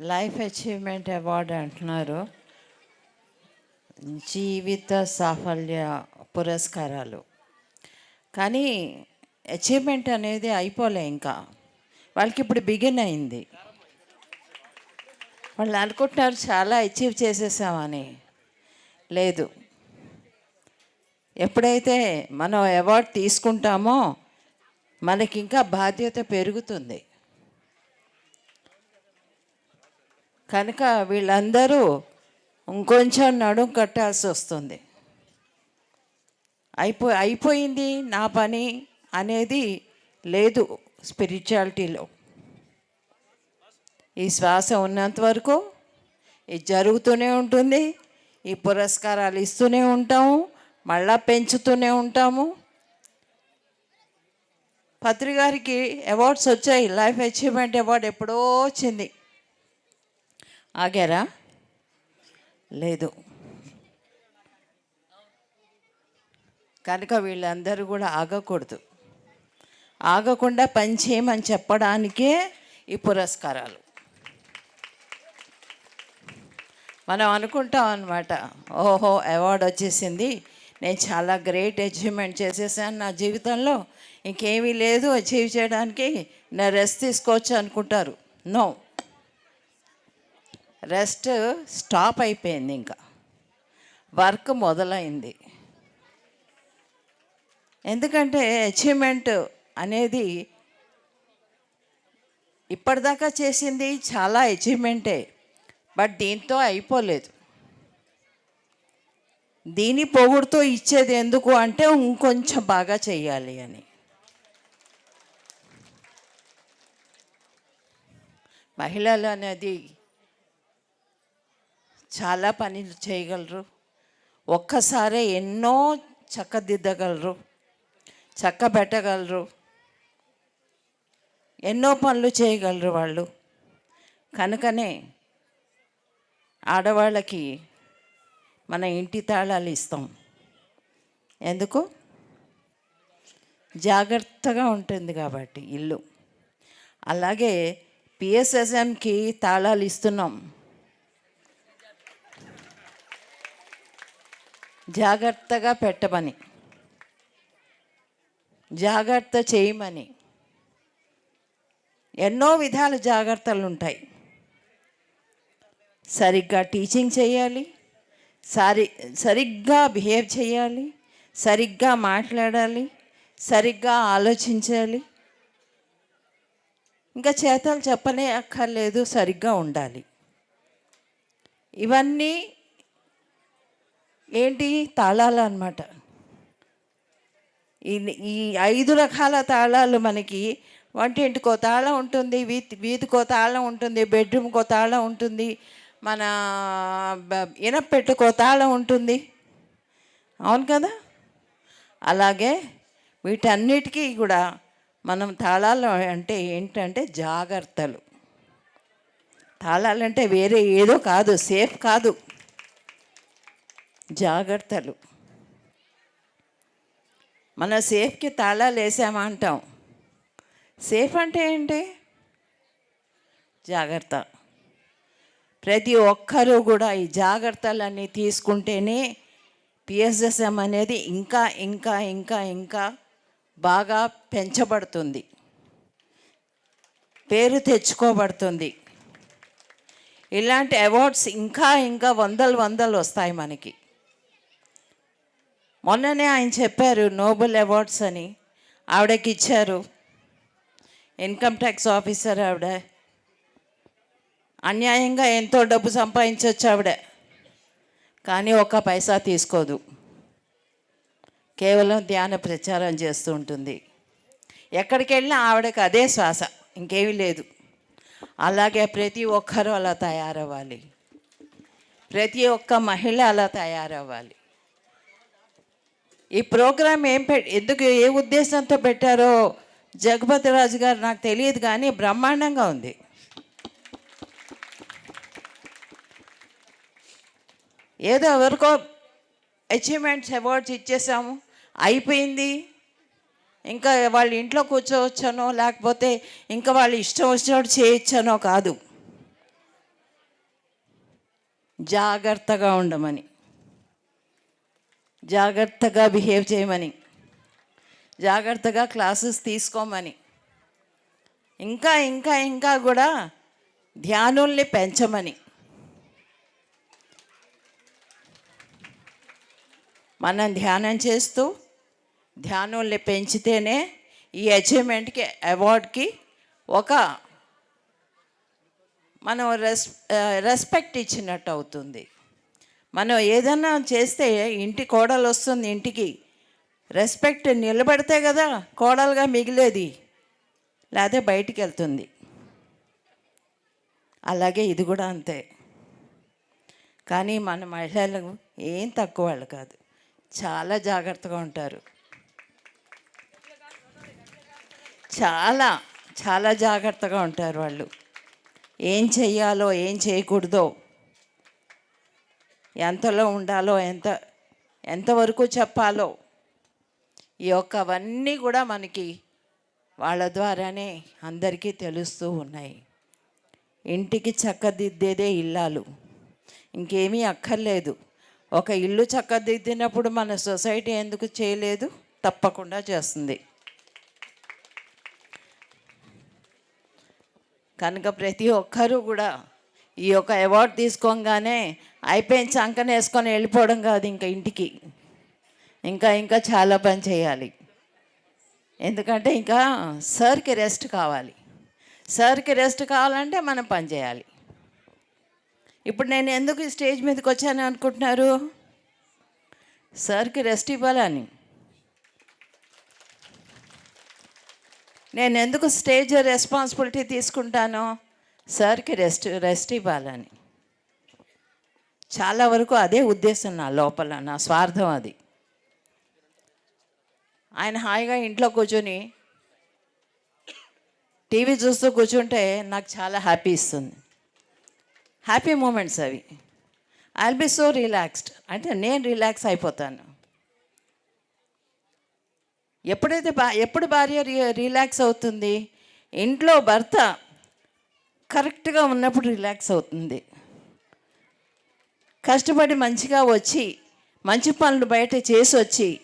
Life achievement award అంటున్నారు. జీవిత సాఫల్య పురస్కారాలు. కానీ అచీవ్మెంట్ అనేది అయిపోలే ఇంకా. వాళ్ళకి ఇప్పుడు బిగిన్ అయింది. వాళ్ళు అనుకుంటున్నారు చాలా అచీవ్ చేసేసామని. లేదు. ఎప్పుడైతే మనం అవార్డు తీసుకుంటామో మనకి ఇంకా బాధ్యత పెరుగుతుంది. కనుక వీళ్ళందరూ ఇంకొంచెం నడుం కట్టాల్సి వస్తుంది. అయిపో అయిపోయింది నా పని అనేది లేదు స్పిరిచువాలిటీలో. ఈ శ్వాస ఉన్నంత వరకు ఇది జరుగుతూనే ఉంటుంది ఈ పురస్కారాలు ఇస్తూనే ఉంటాము మళ్ళా పెంచుతూనే ఉంటాము. పత్రి గారికి అవార్డ్స్ వచ్చాయి లైఫ్ అచీవ్మెంట్ అవార్డు ఎప్పుడో వచ్చింది. ఆగారా? లేదు. కనుక వీళ్ళందరూ కూడా ఆగకూడదు. ఆగకుండా పని చేయమని చెప్పడానికే ఈ పురస్కారాలు. మనం అనుకుంటాం అనమాట ఓహో అవార్డు వచ్చేసింది. నేను చాలా గ్రేట్ అచీవ్మెంట్ చేసేసాను నా జీవితంలో. ఇంకేమీ లేదు అచీవ్ చేయడానికి నేను రెస్ట్ తీసుకోవచ్చు అనుకుంటారు. నో. రెస్ట్ స్టాప్ అయిపోయింది ఇంకా. వర్క్ మొదలైంది. ఎందుకంటే అచీవ్మెంట్ అనేది ఇప్పటిదాకా చేసింది చాలా అచీవ్మెంటే బట్ దీంతో అయిపోలేదు. దీని పొగుడుతో ఇచ్చేది ఎందుకు అంటే ఇంకొంచెం బాగా చేయాలి అని. మహిళలు అనేది చాలా పనులు చేయగలరు. ఒక్కసారే ఎన్నో చక్కదిద్దగలరు చక్క పెట్టగలరు ఎన్నో పనులు చేయగలరు వాళ్ళు. కనుకనే ఆడవాళ్ళకి మన ఇంటి తాళాలు ఇస్తాం. ఎందుకు? జాగ్రత్తగా ఉంటుంది కాబట్టి ఇల్లు. అలాగే పిఎస్ఎస్ఎంకి తాళాలు ఇస్తున్నాం. జాగ్రత్తగా పెట్టమని. జాగ్రత్త చేయమని. ఎన్నో విధాల జాగ్రత్తలు ఉంటాయి సరిగ్గా టీచింగ్ చేయాలి సరి సరిగ్గా బిహేవ్ చేయాలి సరిగ్గా మాట్లాడాలి సరిగ్గా ఆలోచించాలి. ఇంకా చేతలు చెప్పనే అక్కర్లేదు సరిగ్గా ఉండాలి. ఇవన్నీ ఏంటి? తాళాలు అనమాట ఈ ఈ ఐదు రకాల తాళాలు మనకి. వంటింటికో తాళం ఉంటుంది వీధి వీధికో తాళం ఉంటుంది బెడ్రూమ్కో తాళం ఉంటుంది మన బ- ఇనపెట్టుకో తాళం ఉంటుంది. అవును కదా? అలాగే వీటన్నిటికీ కూడా మనం తాళాలు అంటే ఏంటంటే జాగ్రత్తలు. తాళాలంటే వేరే ఏదో కాదు సేఫ్ కాదు. జాగ్రత్తలు. మన సేఫ్కి తాళాలు వేసామా అంటాం. సేఫ్ అంటే ఏంటి? జాగ్రత్త. ప్రతి ఒక్కరూ కూడా ఈ జాగ్రత్తలన్నీ తీసుకుంటేనే పిఎస్ఎస్ఎం అనేది ఇంకా ఇంకా ఇంకా ఇంకా బాగా పెంచబడుతుంది. పేరు తెచ్చుకోబడుతుంది. ఇలాంటి అవార్డ్స్ ఇంకా ఇంకా వందలు వందలు వస్తాయి మనకి. మొన్ననే ఆయన చెప్పారు నోబెల్ అవార్డ్స్ అని. ఆవిడకి ఇచ్చారు. ఇన్కమ్ ట్యాక్స్ ఆఫీసర్ ఆవిడ. అన్యాయంగా ఎంతో డబ్బు సంపాదించవచ్చు ఆవిడ. కానీ ఒక్క పైసా తీసుకోదు. కేవలం ధ్యాన ప్రచారం చేస్తూ ఉంటుంది. ఎక్కడికి వెళ్ళినా ఆవిడకి అదే శ్వాస ఇంకేమీ లేదు. అలాగే ప్రతి ఒక్కరూ అలా తయారవ్వాలి. ప్రతి ఒక్క మహిళ అలా తయారవ్వాలి. ఈ ప్రోగ్రాం ఏం పె ఎందుకు ఏ ఉద్దేశంతో పెట్టారో జగపతి రాజు గారు నాకు తెలియదు కానీ బ్రహ్మాండంగా ఉంది. ఏదో ఎవరికో అచీవ్మెంట్స్ అవార్డ్స్ ఇచ్చేసాము. అయిపోయింది. ఇంకా వాళ్ళ ఇంట్లో కూర్చోవచ్చనో లేకపోతే ఇంకా వాళ్ళు ఇష్టం వచ్చినట్టు చేయొచ్చనో కాదు. జాగ్రత్తగా ఉండమని. జాగ్రత్తగా బిహేవ్ చేయమని. జాగ్రత్తగా క్లాసెస్ తీసుకోమని. ఇంకా ఇంకా ఇంకా కూడా ధ్యానుల్ని పెంచమని. మనం ధ్యానం చేస్తూ ధ్యానుల్ని పెంచితేనే ఈ అచీవ్మెంట్కి అవార్డ్కి ఒక మనం రెస్ రెస్పెక్ట్ ఇచ్చినట్టు అవుతుంది. మనం ఏదన్నా చేస్తే ఇంటి కోడలు వస్తుంది ఇంటికి. రెస్పెక్ట్ నిలబడితే కదా కోడలుగా మిగిలేది. లేకపోతే బయటికి వెళ్తుంది. అలాగే ఇది కూడా అంతే. కానీ మన మహిళలు ఏం తక్కువ వాళ్ళు కాదు. చాలా జాగ్రత్తగా ఉంటారు. చాలా చాలా జాగ్రత్తగా ఉంటారు వాళ్ళు. ఏం చెయ్యాలో ఏం చేయకూడదో ఎంతలో ఉండాలో ఎంత ఎంతవరకు చెప్పాలో ఈ యొక్కవన్నీ కూడా మనకి వాళ్ళ ద్వారానే అందరికీ తెలుస్తూ ఉన్నాయి. ఇంటికి చక్కదిద్దేదే ఇల్లాలు. ఇంకేమీ అక్కర్లేదు. ఒక ఇల్లు చక్కదిద్దినప్పుడు మన సొసైటీ ఎందుకు చేయలేదు? తప్పకుండా చేస్తుంది. కనుక ప్రతి ఒక్కరూ కూడా ఈ యొక్క అవార్డు తీసుకోగానే అయిపోయిన చంకన వేసుకొని వెళ్ళిపోవడం కాదు ఇంకా ఇంటికి. ఇంకా ఇంకా చాలా పని చేయాలి. ఎందుకంటే ఇంకా సార్కి రెస్ట్ కావాలి. సార్కి రెస్ట్ కావాలంటే మనం పని చేయాలి. ఇప్పుడు నేను ఎందుకు ఈ స్టేజ్ మీదకి వచ్చాను అనుకుంటున్నారు? సార్కి రెస్ట్ ఇవ్వాలని నేను ఎందుకు స్టేజ్ రెస్పాన్సిబిలిటీ తీసుకుంటానో సార్కి రెస్ట్ రెస్ట్ ఇవ్వాలని. చాలా వరకు అదే ఉద్దేశం నా లోపల నా స్వార్థం అది. ఆయన హాయిగా ఇంట్లో కూర్చొని టీవీ చూస్తూ కూర్చుంటే నాకు చాలా హ్యాపీ ఇస్తుంది. హ్యాపీ మూమెంట్స్ అవి. ఐ బి సో రిలాక్స్డ్ అంటే నేను రిలాక్స్ అయిపోతాను. ఎప్పుడైతే బా ఎప్పుడు భార్య రి- రిలాక్స్ అవుతుంది? ఇంట్లో భర్త కరెక్ట్గా ఉన్నప్పుడు రిలాక్స్ అవుతుంది. కష్టపడి మంచిగా వచ్చి మంచి పనులు బయట చేసి వచ్చి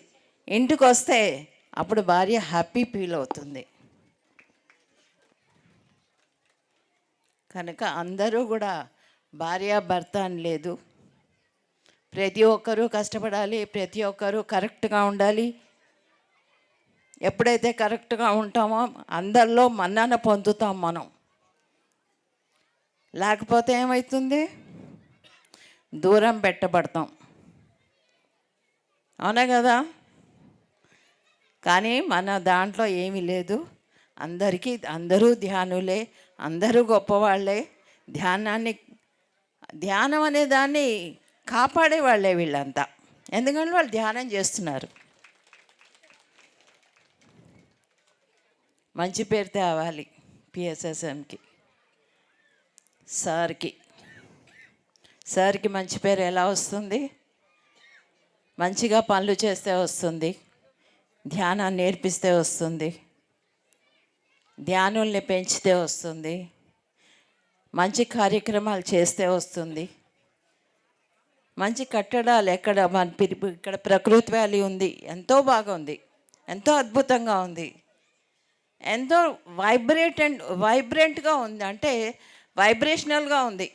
ఇంటికి వస్తే అప్పుడు భార్య హ్యాపీ ఫీల్ అవుతుంది. కనుక అందరూ కూడా భార్య భర్త అని లేదు. ప్రతి ఒక్కరూ కష్టపడాలి ప్రతి ఒక్కరూ కరెక్ట్గా ఉండాలి. ఎప్పుడైతే కరెక్ట్గా ఉంటామో అందరిలో మన్నాన పొందుతాం మనం. లేకపోతే ఏమవుతుంది దూరం పెట్టబడతాం. అవునా కదా? కానీ మన దాంట్లో ఏమీ లేదు. అందరికీ అందరూ ధ్యానులే అందరూ గొప్పవాళ్ళే ధ్యానాన్ని ధ్యానం అనే దాన్ని కాపాడే వాళ్ళే వీళ్ళంతా. ఎందుకంటే వాళ్ళు ధ్యానం చేస్తున్నారు. మంచి పేరు తేవాలి పిఎస్ఎస్ఎంకి సార్కి. సార్కి మంచి పేరు ఎలా వస్తుంది? మంచిగా పనులు చేస్తే వస్తుంది. ధ్యానాన్ని నేర్పిస్తే వస్తుంది. ధ్యానుల్ని పెంచితే వస్తుంది. మంచి కార్యక్రమాలు చేస్తే వస్తుంది. మంచి కట్టడాలు ఎక్కడ మన ఇక్కడ ప్రకృతి వ్యాలీ ఉంది. ఎంతో బాగుంది. ఎంతో అద్భుతంగా ఉంది. ఎంతో వైబ్రేట్ అండ్ వైబ్రెంట్గా ఉంది. అంటే వైబ్రేషనల్గా ఉంది.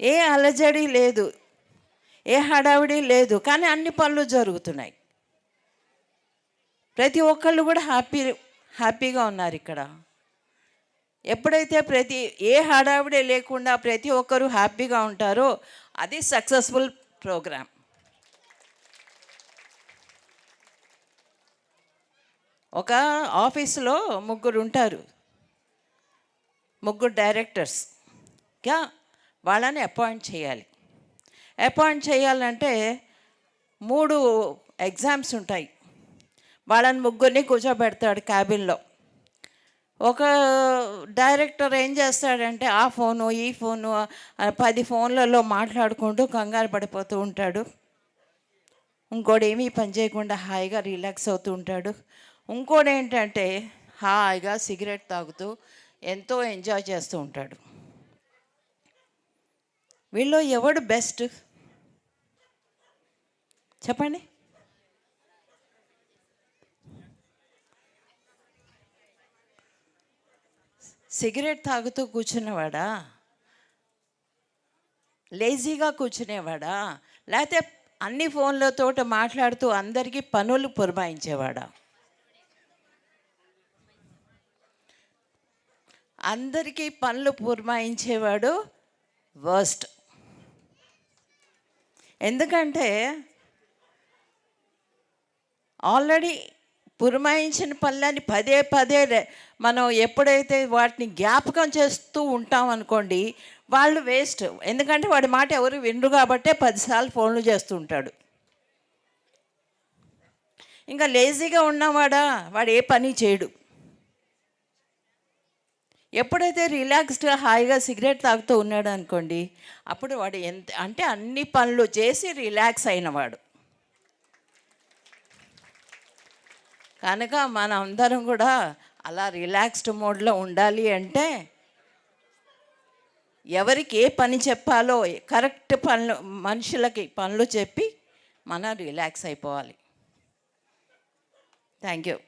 ఏ అలజడి లేదు ఏ హడావిడి లేదు కానీ అన్ని పనులు జరుగుతున్నాయి. ప్రతి ఒక్కళ్ళు కూడా హ్యాపీ హ్యాపీగా ఉన్నారు ఇక్కడ. ఎప్పుడైతే ప్రతి ఏ హడావిడి లేకుండా ప్రతి ఒక్కరూ హ్యాపీగా ఉంటారో అది సక్సెస్ఫుల్ ప్రోగ్రామ్. ఒక ఆఫీసులో ముగ్గురు ఉంటారు. ముగ్గురు డైరెక్టర్స్. యా వాళ్ళని అపాయింట్ చేయాలి. అపాయింట్ చేయాలంటే మూడు ఎగ్జామ్స్ ఉంటాయి. వాళ్ళని ముగ్గురిని కూర్చోబెడతాడు క్యాబిన్లో. ఒక డైరెక్టర్ ఏం చేస్తాడంటే ఆ ఫోను ఈ ఫోను పది ఫోన్లలో మాట్లాడుకుంటూ కంగారు పడిపోతూ ఉంటాడు. ఇంకోటి ఏమీ పని చేయకుండా హాయిగా రిలాక్స్ అవుతూ ఉంటాడు. ఇంకోటి ఏంటంటే హాయిగా సిగరెట్ తాగుతూ ఎంతో ఎంజాయ్ చేస్తూ ఉంటాడు. వీళ్ళు ఎవడు బెస్ట్? చెప్పండి. సిగరెట్ తాగుతూ కూర్చునేవాడా? లేజీగా కూర్చునేవాడా? లేకపోతే అన్ని ఫోన్లతో మాట్లాడుతూ అందరికీ పనులు పురమాయించేవాడా? అందరికీ పనులు పురమాయించేవాడు వర్స్ట్. ఎందుకంటే ఆల్రెడీ పురమాయించిన పళ్ళని పదే పదే మనం ఎప్పుడైతే వాటిని జ్ఞాపకం చేస్తూ ఉంటాం అనుకోండి వాళ్ళు వేస్ట్. ఎందుకంటే వాడి మాట ఎవరు వినరు కాబట్టే పదిసార్లు ఫోన్లు చేస్తూ ఉంటాడు. ఇంకా లేజీగా ఉన్నవాడా? వాడు ఏ పని చేయడు. ఎప్పుడైతే రిలాక్స్డ్గా హాయిగా సిగరెట్ తాగుతూ ఉన్నాడు అనుకోండి అప్పుడు వాడు ఎంత అంటే అన్ని పనులు చేసి రిలాక్స్ అయినవాడు. కనుక మన అందరం కూడా అలా రిలాక్స్డ్ మోడ్లో ఉండాలి అంటే ఎవరికి ఏ పని చెప్పాలో కరెక్ట్ పనులు మనుషులకి పనులు చెప్పి మనం రిలాక్స్ అయిపోవాలి. Thank you.